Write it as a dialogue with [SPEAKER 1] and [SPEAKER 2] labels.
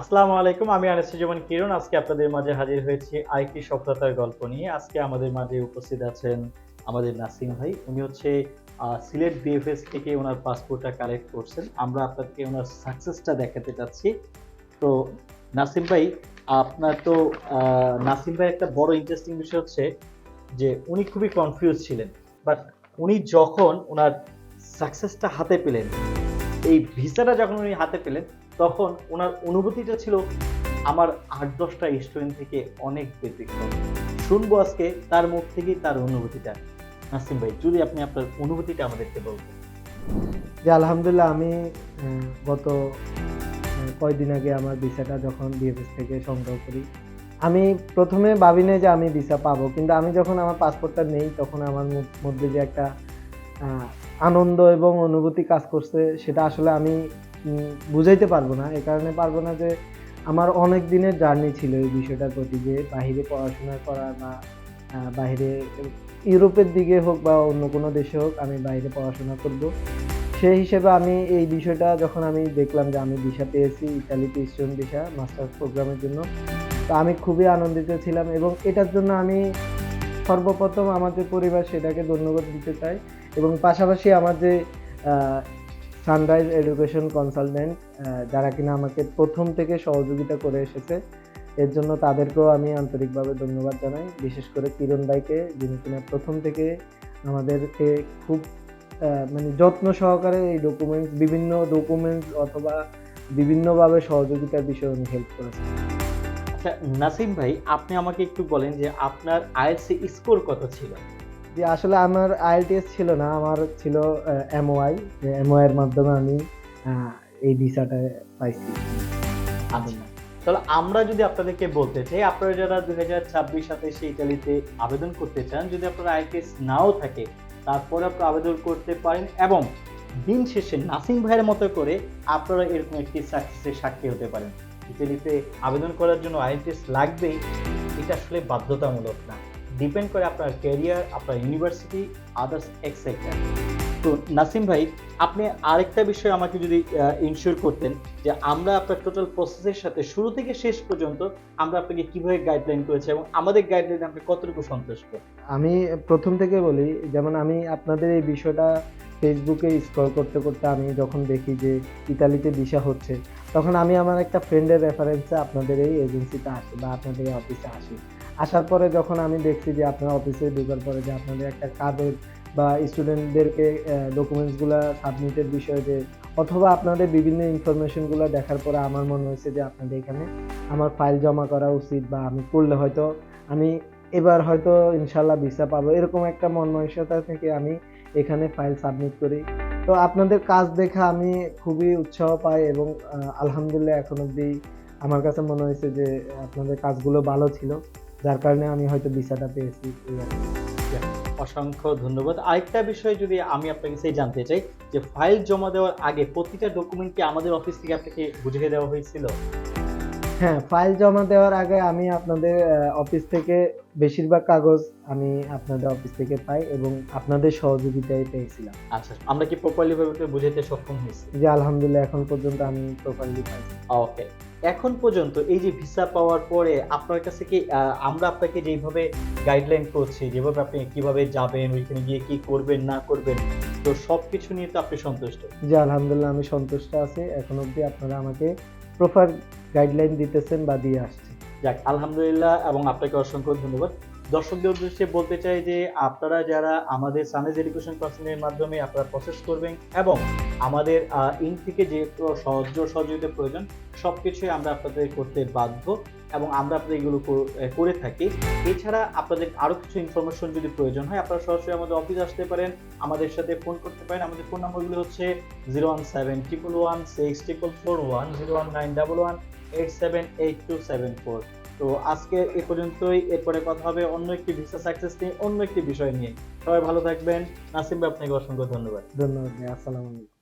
[SPEAKER 1] আসসালামু আলাইকুম, আমি আনিসুজ্জামান কিরণ। আজকে আপনাদের মাঝে হাজির হয়েছি আরেকটি সফলতার গল্প নিয়ে। আজকে আমাদের মাঝে উপস্থিত আছেন আমাদের নাসিম ভাই। উনি হচ্ছে সিলেট বিএফএস থেকে ওনার পাসপোর্টটা কালেক্ট করছেন। আমরা আপনাকে ওনার সাকসেসটা দেখাতে চাচ্ছি। তো নাসিম ভাই, আপনার তো নাসিম ভাই একটা বড় ইন্টারেস্টিং বিষয় হচ্ছে যে উনি খুবই কনফিউজ ছিলেন। বাট উনি যখন ওনার সাকসেসটা হাতে পেলেন, এই ভিসাটা যখন উনি হাতে পেলেন তখন ওনার অনুভূতিটা ছিল আমার আট দশটা স্টুডেন্ট থেকে অনেক ব্যতিক্রম। শুনব আজকে তার মুখ থেকেই তার অনুভূতিটা। নাসিম ভাই যদি আপনি আপনার অনুভূতিটা আমাদেরকে বলবেন
[SPEAKER 2] যে আলহামদুলিল্লাহ আমি গত আহ, কয়দিন আগে আমার ভিসাটা যখন বিএফএস থেকে সংগ্রহ করি আমি প্রথমে ভাবি যে আমি ভিসা পাবো কিন্তু আমি যখন আমার পাসপোর্টটা নেই তখন আমার মধ্যে যে একটা আনন্দ এবং অনুভূতি কাজ করছে সেটা আসলে আমি বুঝাইতে পারব না। এই কারণে পারব না যে আমার অনেক দিনের জার্নি ছিল এই বিষয়টার প্রতি যে বাহিরে পড়াশোনা করা বা বাইরে ইউরোপের দিকে হোক বা অন্য কোনো দেশে হোক আমি বাইরে পড়াশোনা করব। সেই হিসেবে আমি এই বিষয়টা যখন আমি দেখলাম যে আমি ভিসা পেয়েছি, ইতালিতে স্টুডেন্ট ভিসা মাস্টার্স প্রোগ্রামের জন্য, তো আমি খুবই আনন্দিত ছিলাম এবং এটার জন্য আমি সর্বপ্রথম আমাদের পরিবার সেটাকে ধন্যবাদ দিতে চাই এবং পাশাপাশি আমার যে সানরাইজ এডুকেশন কনসালটেন্ট যারা কিনা আমাকে প্রথম থেকে সহযোগিতা করে এসেছে। এর জন্য তাদেরকেও আমি আন্তরিকভাবে ধন্যবাদ জানাই। বিশেষ করে কিরণ ভাইকে, যিনি কিনা প্রথম থেকে আমাদেরকে খুব মানে যত্ন সহকারে এই ডকুমেন্টস বিভিন্ন ডকুমেন্টস অথবা বিভিন্নভাবে সহযোগিতার বিষয়ে উনি হেল্প করেছেন।
[SPEAKER 1] আচ্ছা নাসিম ভাই, আপনি আমাকে একটু বলেন যে আপনার আইএলসি স্কোর কত ছিল?
[SPEAKER 2] যে আসলে আমার আইএলটিএস ছিল না, আমার ছিল এমওআই এমওআই এর মাধ্যমে আমি এই ভিসাটা পাইছি।
[SPEAKER 1] আচ্ছা। তাহলে আমরা যদি আপনাদেরকে বলতে চাই, আপনারা যারা দুই হাজার ছাব্বিশ সাতাশে ইতালিতে আবেদন করতে চান, যদি আপনারা আইটিএস নাও থাকে, তারপরে আপনারা আবেদন করতে পারেন এবং দিন শেষে নাসিম ভাইয়ের মতো করে আপনারা এরকম একটি সাকসেসের সাক্ষী হতে পারেন। ইতালিতে আবেদন করার জন্য আইটিএস লাগবেই, এটা আসলে বাধ্যতামূলক না। ডিপেন্ড করে আপনার ক্যারিয়ার আপনার ইউনিভার্সিটি আদার্স এক্সেট্রা তো নাসিম ভাই, আপনি আরেকটা বিষয় আমাকে যদি ইনশিওর করতেন যে আমরা আপনার টোটাল প্রসেসের সাথে শুরু থেকে শেষ পর্যন্ত আমরা আপনাকে কীভাবে গাইডলাইন করেছি এবং আমাদের গাইডলাইন আপনি কতটুকু সন্তুষ্ট?
[SPEAKER 2] আমি প্রথম থেকে বলি, যেমন আমি আপনাদের এই বিষয়টা ফেসবুকে স্ক্রল করতে করতে আমি যখন দেখি যে ইতালিতে ভিসা হচ্ছে, তখন আমি আমার একটা ফ্রেন্ডের রেফারেন্সে আপনাদের এই এজেন্সিতে আসি বা আপনাদের এই অফিসে আসি। আসার পরে যখন আমি দেখছি যে আপনার অফিসে ঢোকার পরে যে আপনাদের একটা কার্ডের বা স্টুডেন্টদেরকে ডকুমেন্টসগুলো সাবমিটের বিষয়ে যে, অথবা আপনাদের বিভিন্ন ইনফরমেশনগুলো দেখার পরে আমার মনে হয়েছে যে আপনাদের এখানে আমার ফাইল জমা করা উচিত বা আমি করলে হয়তো আমি এবার হয়তো ইনশাল্লাহ ভিসা পাবো। এরকম একটা মন থেকে আমি এখানে ফাইল সাবমিট করি। তো আপনাদের কাজ দেখে আমি খুবই উৎসাহ পাই এবং আলহামদুলিল্লাহ এখন অবধি আমার কাছে মনে হয়েছে যে আপনাদের কাজগুলো ভালো ছিল। যার কারণে আমি হয়তো ভিসাটা পেয়েছি।
[SPEAKER 1] অসংখ্য ধন্যবাদ। আরেকটা বিষয় যদি আমি আপনাকে সেই জানতে চাই যে ফাইল জমা দেওয়ার আগে প্রতিটা ডকুমেন্ট কি আমাদের অফিস থেকে আপনাকে বুঝিয়ে দেওয়া হয়েছিল?
[SPEAKER 2] হ্যাঁ ফাইল জমা দেওয়ার আগে আমি আপনাদের অফিস থেকে বেশিরভাগ কাগজ আমি আপনাদের অফিস থেকে পাই এবং আপনাদের সহযোগিতায় পেয়েছিলাম।
[SPEAKER 1] আচ্ছা আমরা কি প্রপারলি ভাবে বুঝাতে সক্ষম হয়েছি?
[SPEAKER 2] যে আলহামদুলিল্লাহ এখন পর্যন্ত আমি প্রপারলি পাইছি।
[SPEAKER 1] ওকে এখন পর্যন্ত এই যে ভিসা পাওয়ার পরে আপনার কাছে কি আমরা আপনাকে যেভাবে গাইডলাইন করছি যেভাবে আপনি কীভাবে যাবেন ওইখানে গিয়ে কি করবেন না করবেন তো সব কিছু নিয়ে তো আপনি সন্তুষ্ট।
[SPEAKER 2] যে আলহামদুলিল্লাহ আমি সন্তুষ্ট আছি। এখন অবধি আপনারা আমাকে প্রপার গাইডলাইন দিতেছেন বা দিয়ে আসছেন।
[SPEAKER 1] যাক আলহামদুলিল্লাহ এবং আপনাকে অসংখ্য ধন্যবাদ। দর্শকদের উদ্দেশ্যে বলতে চাই যে আপনারা যারা আমাদের সানেজ এডুকেশন পার্সনের মাধ্যমে আপনারা প্রসেস করবেন এবং আমাদের ইন থেকে যে সাহায্য সহযোগিতা প্রয়োজন সব কিছুই আমরা আপনাদের করতে বাধ্য এবং আমরা আপনাদের এগুলো করে থাকি। এছাড়া আপনাদের আরও কিছু ইনফরমেশন যদি প্রয়োজন হয়, আপনারা সরাসরি আমাদের অফিস আসতে পারেন, আমাদের সাথে ফোন করতে পারেন। আমাদের ফোন নাম্বারগুলো হচ্ছে zero one seven triple one six triple four one zero one nine double one eight seven eight two seven four তো আজকে এ পর্যন্তই। এরপরে কথা হবে অন্য একটি ভিসা সাকসেস নিয়ে, অন্য একটি বিষয় নিয়ে। সবাই ভালো থাকবেন। নাসিম ভাই, আপনাকে অসংখ্য ধন্যবাদ।
[SPEAKER 2] ধন্যবাদ আসসালামু আলাইকুম।